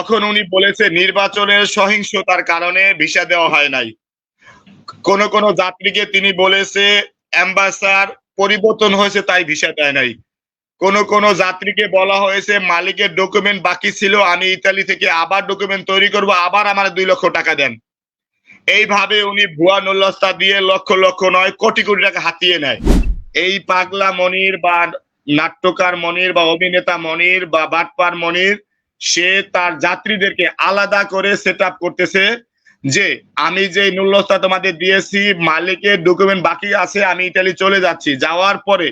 তখন উনি বলেছে, নির্বাচনের সহিংসতার কারণে ভিসা দেওয়া হয় নাই। কোন কোন যাত্রীকে তিনি বলেছে, অ্যাম্বাসার পরিবর্তন হয়েছে, তাই ভিসা দেয় নাই। কোন কোন যাত্রীকে বলা হয়েছে, মালিকের ডকুমেন্ট বাকি ছিল, আমি ইতালি থেকে আবার ডকুমেন্ট তৈরি করব, আবার আমার দুই লক্ষ টাকা দেন। এইভাবে উনি ভুয়া নল্লস্তা দিয়ে লক্ষ লক্ষ নয়, কোটি কোটি টাকা হাতিয়ে নেয়। এই পাগলা মনির বা নাট্যকার মনির বা অভিনেতা মনির বা বাটপার মনির সে তার যাত্রীদেরকে আলাদা করে সেট করতেছে যে, আমি যে নুল্লস্তা তোমাদের দিয়েছি, মালিকের ডকুমেন্ট বাকি আছে, আমি ইটালি চলে যাচ্ছি। যাওয়ার পরে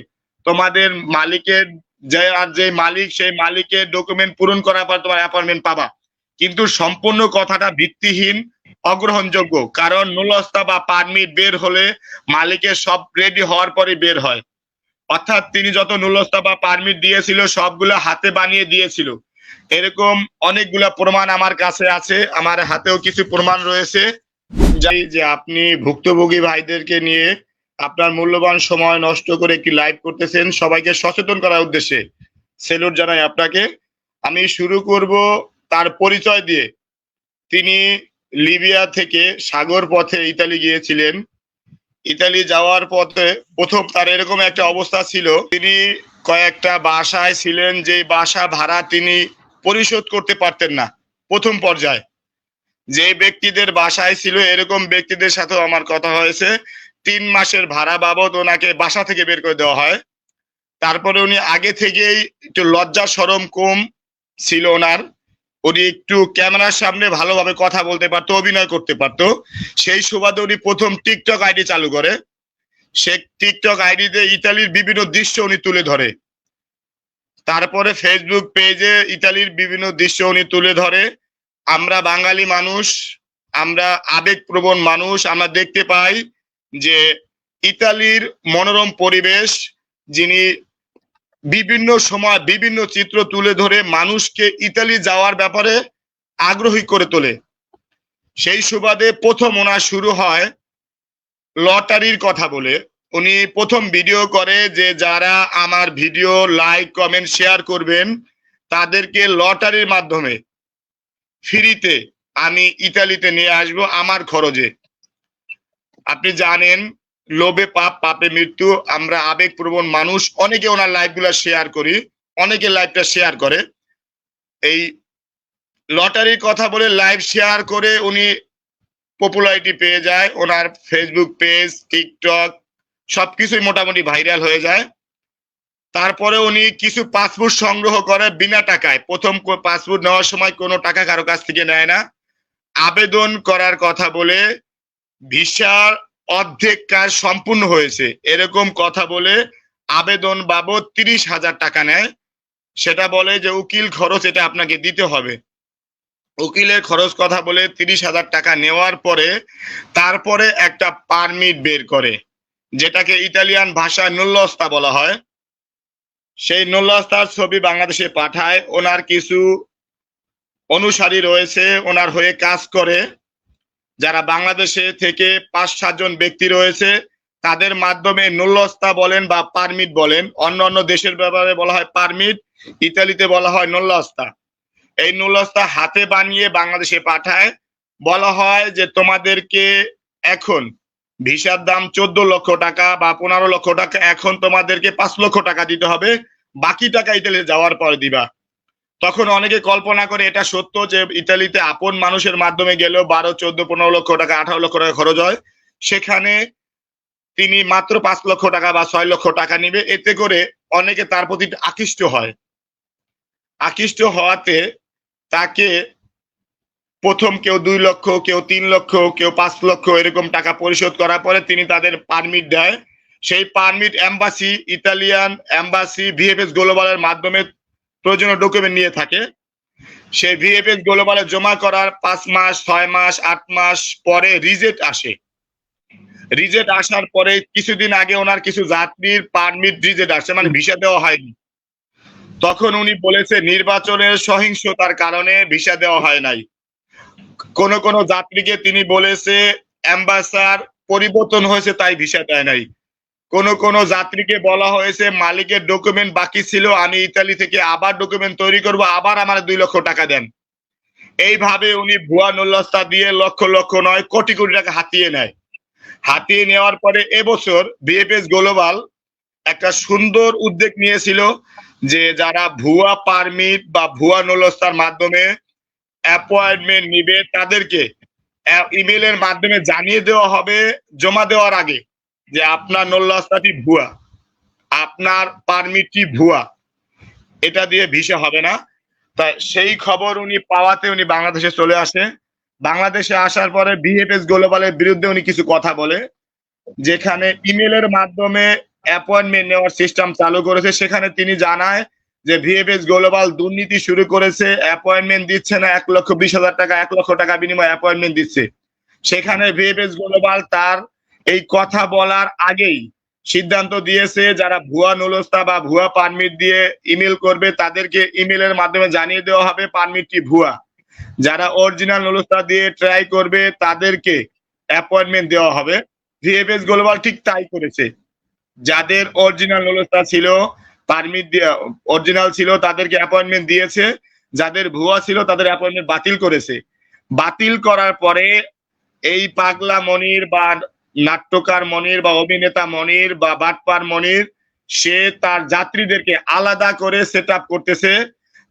তোমাদের মালিকের যে আর যে মালিক, সেই মালিকের ডকুমেন্ট পূরণ করার পর তোমার অ্যাপয়েন্টমেন্ট পাবা। কিন্তু সম্পূর্ণ কথাটা ভিত্তিহীন, অগ্রহণযোগ্য। কারণ নুলস্তা বা পারমিট বের হলে মালিকের সব রেডি হওয়ার পরে বের হয়। অর্থাৎ তিনি যত নুলস্তা বা পারমিট দিয়েছিল, সবগুলো হাতে বানিয়ে দিয়েছিল। এরকম অনেকগুলা প্রমাণ আমার কাছে আছে। আমার হাতেও কিছু প্রমাণ রয়েছে। যাই যে আপনি ভুক্তভোগী ভাইদেরকে নিয়ে আপনার মূল্যবান সময় নষ্ট করে একটি লাইভ করতেছেন। সবাইকে সচেতন করার উদ্দেশ্যে সেলুট জানাই আপনাকে। আমি শুরু করব তার পরিচয় দিয়ে। তিনি লিবিয়া থেকে সাগর পথে ইতালি গিয়েছিলেন। ইতালি যাওয়ার পথে প্রথম তার এরকম একটা অবস্থা ছিল। তিনি কয়েকটা বাসায় ছিলেন। যে বাসা ভাড়া তিনি পরিশোধ করতে পারতেন না। প্রথম পর্যায়ে। যে ব্যক্তিদের বাসায় ছিল, এরকম ব্যক্তিদের সাথেও আমার কথা হয়েছে। তিন মাসের ভাড়া বাবদ ওনাকে বাসা থেকে বের করে দেওয়া হয়। তারপরে উনি আগে থেকেই একটু লজ্জা সরম কম ছিল ওনার। উনি একটু ক্যামেরার সামনে ভালোভাবে কথা বলতে পারতো, অভিনয় করতে পারতো। সেই সুবাদে উনি প্রথম টিকটক আইডি চালু করে। সে টিকটক আইডিতে ইতালির বিভিন্ন দৃশ্য উনি তুলে ধরে। তারপরে ফেসবুক পেজে ইতালির বিভিন্ন দৃশ্য উনি তুলে ধরে। আমরা বাঙালি মানুষ, আমরা আবেগপ্রবণ মানুষ, আমরা দেখতে পাই যে ইতালির মনোরম পরিবেশ, যিনি বিভিন্ন সময় বিভিন্ন চিত্র তুলে ধরে মানুষকে ইতালি যাওয়ার ব্যাপারে আগ্রহী করে তোলে। সেই সুবাদে প্রথম ওনার শুরু হয় লটারির কথা বলে। উনি প্রথম ভিডিও করে যে যারা আমার ভিডিও লাইক কমেন্ট শেয়ার করবেন, তাদেরকে লটারির মাধ্যমে ফ্রিতে আমি ইতালিতে নিয়ে আসব আমার খরচে। আপনি জানেন, লোভে পাপ, পাপে মৃত্যু, আমরা আবেগপ্রবণ মানুষ, অনেকে ওনার লাইভগুলা শেয়ার করি, অনেকে লাইভটা শেয়ার করে। এই লটারির কথা বলে লাইভ শেয়ার করে উনি পপুলারিটি পেয়ে যায়, ওনার ফেসবুক পেজ টিকটক সবকিছুই মোটামুটি ভাইরাল হয়ে যায়। তারপরে উনি কিছু পাসপোর্ট সংগ্রহ করে বিনা টাকায়। প্রথম পাসপোর্ট নেওয়ার সময় কোনো টাকা কারও কাছ থেকে নেয় না। আবেদন করার কথা বলে ভিসার অর্ধেক কাজ সম্পূর্ণ হয়েছে। এরকম কথা বলে আবেদন বাবদ তিরিশ হাজার টাকা নেয়। সেটা বলে যে, উকিল খরচ এটা আপনাকে দিতে হবে। উকিলের খরচ কথা বলে তিরিশ হাজার টাকা নেওয়ার পরে তারপরে একটা পারমিট বের করে। যেটাকে ইতালিয়ান ভাষায় নুল্লস্তা বলা হয়, সেই নুল্লস্তার ছবি বাংলাদেশে পাঠায়। ওনার কিছু অনুসারী রয়েছে, ওনার হয়ে কাজ করে। যারা বাংলাদেশে থেকে পাঁচ সাতজন ব্যক্তি রয়েছে, তাদের মাধ্যমে নুল্লস্তা বলেন বা পারমিট বলেন। অন্য অন্য দেশের ব্যাপারে বলা হয় পারমিট, ইতালিতে বলা হয় নুল্লস্তা। এই নুল্লস্তা হাতে বানিয়ে বাংলাদেশে পাঠায়। বলা হয় যে তোমাদেরকে এখন ভিসার দাম চোদ্দ লক্ষ টাকা বা পনেরো লক্ষ টাকা, এখন তোমাদেরকে পাঁচ লক্ষ টাকা দিতে হবে। বাকি টাকা ইতালি যাওয়ার পর দিবা। তখন অনেকে কল্পনা করে এটা সত্য যে ইতালিতে আপন মানুষের মাধ্যমে গেলেও বারো, চোদ্দ, পনেরো লক্ষ টাকা, আঠারো লক্ষ টাকা খরচ হয়। সেখানে তিনি মাত্র পাঁচ লক্ষ টাকা বা ছয় লক্ষ টাকা নিবে। এতে করে অনেকে তার প্রতি আকৃষ্ট হয়। আকৃষ্ট হওয়াতে তাকে প্রথম কেউ দুই লক্ষ, কেউ তিন লক্ষ, কেউ পাঁচ লক্ষ এরকম টাকা পরিশোধ করার পরে তিনি তাদের পারমিট দেয়। সেই permit embassy Italian embassy VFS গ্লোবালের মাধ্যমে প্রয়োজনীয় ডকুমেন্ট নিয়ে থাকে। সেই ভিএফএস গ্লোবালে জমা করার পাঁচ মাস, ছয় মাস, আট মাস পরে রিজেক্ট আসে। রিজেক্ট আসার পরে কিছুদিন আগে ওনার কিছু যাত্রীর পারমিট রিজেক্ট আসে মানে ভিসা দেওয়া হয়নি। তখন উনি বলেছে, নির্বাচনের সহিংসতার কারণে ভিসা দেওয়া হয় নাই। কোন কোন যাত্রীকে তিনি বলেছে, অ্যাম্বাসার পরিবর্তন হয়েছে, তাই ভিসা দেয় নাই। কোন কোন যাত্রীকে বলা হয়েছে, মালিকের ডকুমেন্ট বাকি ছিল, আমি ইতালি থেকে আবার ডকুমেন্ট তৈরি করব, আবার আমার দুই লক্ষ টাকা দেন। এইভাবে উনি ভুয়া নল্লস্তা দিয়ে লক্ষ লক্ষ নয়, কোটি কোটি টাকা হাতিয়ে নেয়। হাতিয়ে নেওয়ার পরে এবছর বিএফএস গ্লোবাল একটা সুন্দর উদ্যোগ নিয়েছিল যে যারা ভুয়া পারমিট বা ভুয়া নলস্তার মাধ্যমে অ্যাপয়েন্টমেন্ট নিবে তাদেরকে। ইমেলের মাধ্যমে জানিয়ে দেওয়া হবে, জমা দেওয়ার আগে, যে আপনার নল্লাস্তাটি ভুয়া, আপনার পারমিটটি ভুয়া। এটা দিয়ে ভিসা হবে না। তা সেই খবর উনি পাওয়াতে উনি বাংলাদেশে চলে আসে। বাংলাদেশে আসার পরে বিএফএস গ্লোবালের বিরুদ্ধে উনি কিছু কথা বলে, যেখানে ইমেলের মাধ্যমে অ্যাপয়েন্টমেন্ট নেওয়ার সিস্টেম চালু করেছে। সেখানে তিনি জানায় যে ভিএফএস গ্লোবাল দুর্নীতি শুরু করেছে অ্যাপয়েন্টমেন্ট দিচ্ছে না, এক লক্ষ বিশ হাজার টাকা, এক লক্ষ টাকা বিনিময়ে অ্যাপয়েন্টমেন্ট দিচ্ছে। সেখানে ভিএফএস গ্লোবাল তার এই কথা বলার আগেই সিদ্ধান্ত দিয়েছে, যারা ভুয়া নুলস্তা বা ভুয়া পারমিট দিয়ে ইমেল করবে, তাদেরকে ইমেলের মাধ্যমে জানিয়ে দেওয়া হবে পারমিটটি ভুয়া। যারা অরিজিনাল নুলস্তা দিয়ে ট্রাই করবে, তাদেরকে অ্যাপয়েন্টমেন্ট দেওয়া হবে। ভিএফএস গ্লোবাল ঠিক তাই করেছে। যাদের অরিজিনাল নুলস্তা ছিল পারমিট দিয়ে অরিজিনাল ছিল, তাদেরকে অ্যাপয়েন্টমেন্ট দিয়েছে। যাদের ভুয়া ছিল, তাদের অ্যাপয়েন্টমেন্ট বাতিল করেছে। বাতিল করার পরে এই পাগলা মনির বা নাট্যকার মনির বা অভিনেতা মনির বা বাটপার মনির, সে তার যাত্রীদেরকে আলাদা করে সেট করতেছে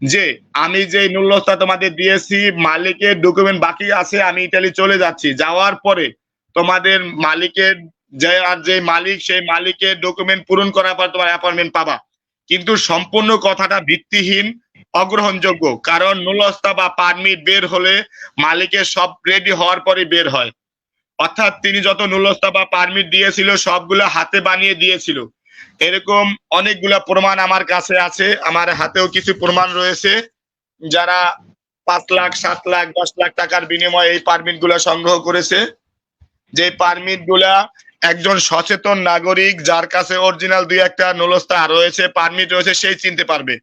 যে, আমি যে নুল্লস্তা তোমাদের দিয়েছি, মালিকের ডকুমেন্ট বাকি আছে, আমি ইটালি চলে যাচ্ছি। যাওয়ার পরে তোমাদের মালিকের যে আর যে মালিক, সেই মালিকের ডকুমেন্ট পূরণ করার পর তোমার অ্যাপয়েন্টমেন্ট পাবা। কিন্তু সম্পূর্ণ কথাটা ভিত্তিহীন, অগ্রহণযোগ্য। কারণ নুলস্তা বা পারমিট বের হলে মালিকের সব রেডি হওয়ার পরে বের হয়। অর্থাৎ তিনি যত নুলস্তা বা পারমিট দিয়েছিল, সবগুলো হাতে বানিয়ে দিয়েছিল। এরকম অনেকগুলা প্রমাণ আমার কাছে আছে। আমার হাতেও কিছু প্রমাণ রয়েছে। যারা পাঁচ লাখ, সাত লাখ, দশ লাখ টাকার বিনিময়ে এই পারমিটগুলা সংগ্রহ করেছে। যে পারমিটগুলা একজন সচেতন নাগরিক যার কাছে অরিজিনাল দুই একটা নলস্তা রয়েছে পারমিট রয়েছে, সেই চিনতে পারবে।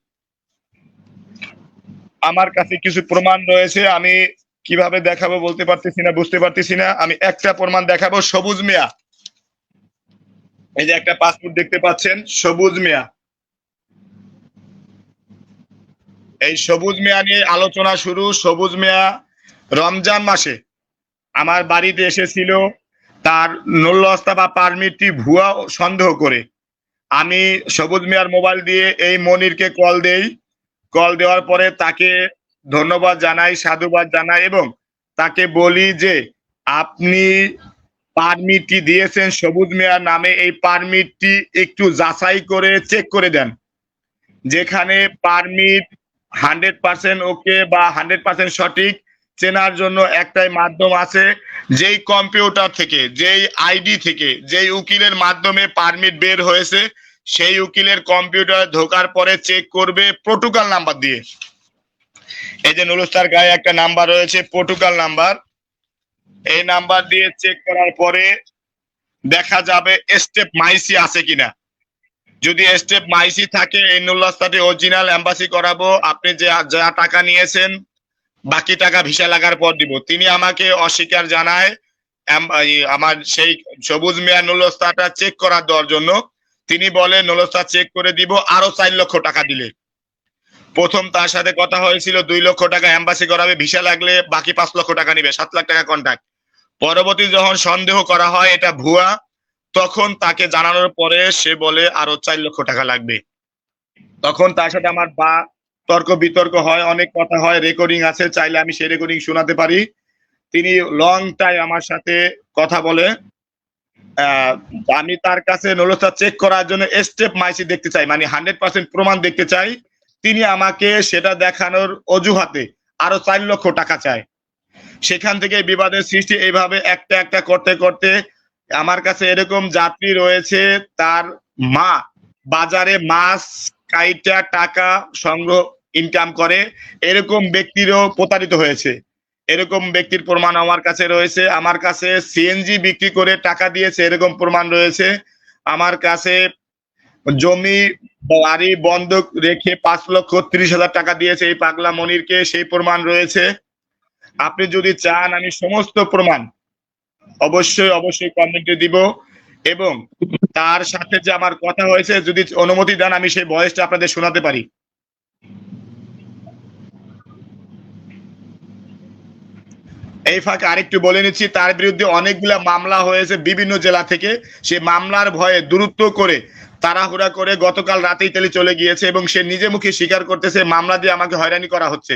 আমার কাছে কিছু প্রমাণ রয়েছে, আমি কীভাবে দেখাবো বলতে পারতেছি না, বুঝতে পারতেছি না। আমি একটা প্রমাণ দেখাবো, সবুজ মিয়া। এই যে একটা পাসপোর্ট দেখতে পাচ্ছেন, সবুজ মিয়া। এই সবুজ মিয়া নিয়ে আলোচনা শুরু, সবুজ মিয়া, রমজান মাসে। আমার বাড়িতে এসেছিল তার নল্লস্তা বা পারমিটটি ভুয়া সন্দেহ করে। আমি সবুজ মিয়ার মোবাইল দিয়ে এই মনিরকে কল দেই। কল দেওয়ার পরে তাকে ধন্যবাদ জানাই, সাধুবাদ জানাই এবং তাকে বলি যে, আপনি পারমিটটি দিয়েছেন সবুজ মিয়ার নামে, এই পারমিটটি একটু যাচাই করে চেক করে দেন। যেখানে পারমিট হান্ড্রেড পার্সেন্ট ওকে বা হান্ড্রেড পার্সেন্ট সঠিক, চেনার জন্য একটাই মাধ্যম আছে। যেই কম্পিউটার থেকে, যেই আইডি থেকে, যেই উকিলের মাধ্যমে পারমিট বের হয়েছে, সেই উকিলের কম্পিউটার ঢোকার পরে চেক করবে প্রোটোকল নাম্বার দিয়ে। এই যে নুলুস্তার গায়ে একটা নাম্বার রয়েছে, প্রোটোকল নাম্বার। এই নাম্বার দিয়ে চেক করার পরে দেখা যাবে স্টেপ মাইসি আছে কিনা। যদি স্টেপ মাইসি থাকে, এই নুল্লাস্তাটি অরিজিনাল এম্বাসি করাবো। আপনি যে, যা টাকা নিয়েছেন বাকি টাকা ভিসা লাগার পর দিব। তিনি আমাকে অস্বীকার জানায় আমার সেই সবুজ মিয়া নুলস্তাটা চেক করার দেওয়ার জন্য। তিনি বলে নুলস্তা চেক করে দিব, আরও চার লক্ষ টাকা দিলে। প্রথম তার সাথে কথা হয়েছিল, দুই লক্ষ টাকা এম্বাসি করাবে, ভিসা লাগলে বাকি পাঁচ লক্ষ টাকা নিবে, সাত লাখ টাকা কন্ট্যাক্ট পরবর্তী যখন সন্দেহ করা হয় এটা ভুয়া, তখন তাকে জানানোর পরে সে বলে, আরও চার লক্ষ টাকা লাগবে। তখন তার সাথে আমার বা তর্ক বিতর্ক হয়, অনেক কথা হয় রেকর্ডিং আছে, চাইলে আমি সেই রেকর্ডিং শোনাতে পারি। তিনি লং টাইম আমার সাথে কথা বলে আমি তার কাছে নলসা চেক করার জন্য স্টেপ মাইসি দেখতে চাই মানে হান্ড্রেড পার্সেন্ট প্রমাণ দেখতে চাই। তিনি আমাকে সেটা দেখানোর অজুহাতে আরও চার লক্ষ টাকা চায়। সেখান থেকে বিবাদের সৃষ্টি এইভাবে একটা একটা করতে করতে আমার কাছে এরকম যাত্রী রয়েছে, তার মা। বাজারে মাছ, কাইটা, টাকা সংগ্রহ ইনকাম করে, এরকম ব্যক্তিরও প্রতারিত হয়েছে। এরকম ব্যক্তির প্রমাণ আমার কাছে রয়েছে, আমার কাছে সিএনজি বিক্রি করে টাকা দিয়েছে, এরকম প্রমাণ রয়েছে। আমার কাছে জমি, বাড়ি বন্ধক রেখে পাঁচ লক্ষ ত্রিশ হাজার টাকা দিয়েছে এই পাগলা মনিরকে, সেই প্রমাণ রয়েছে। আপনি যদি চান আমি সমস্ত প্রমাণ অবশ্যই অবশ্যই কমেন্টে দিব এবং তার সাথে যে আমার কথা হয়েছে, যদি অনুমতি দেন আমি সেই ভয়েসটা আপনাদের শোনাতে পারি। এই ফাঁকে আরেকটু বলে নিচ্ছি, তার বিরুদ্ধে অনেকগুলা মামলা হয়েছে বিভিন্ন জেলা থেকে। সে মামলার ভয়ে দূরত্ব করে তাড়াহুড়া করে গতকাল রাতেই তেলে চলে গিয়েছে এবং সে নিজে মুখে স্বীকার করতেছে, মামলা দিয়ে আমাকে হয়রানি করা হচ্ছে।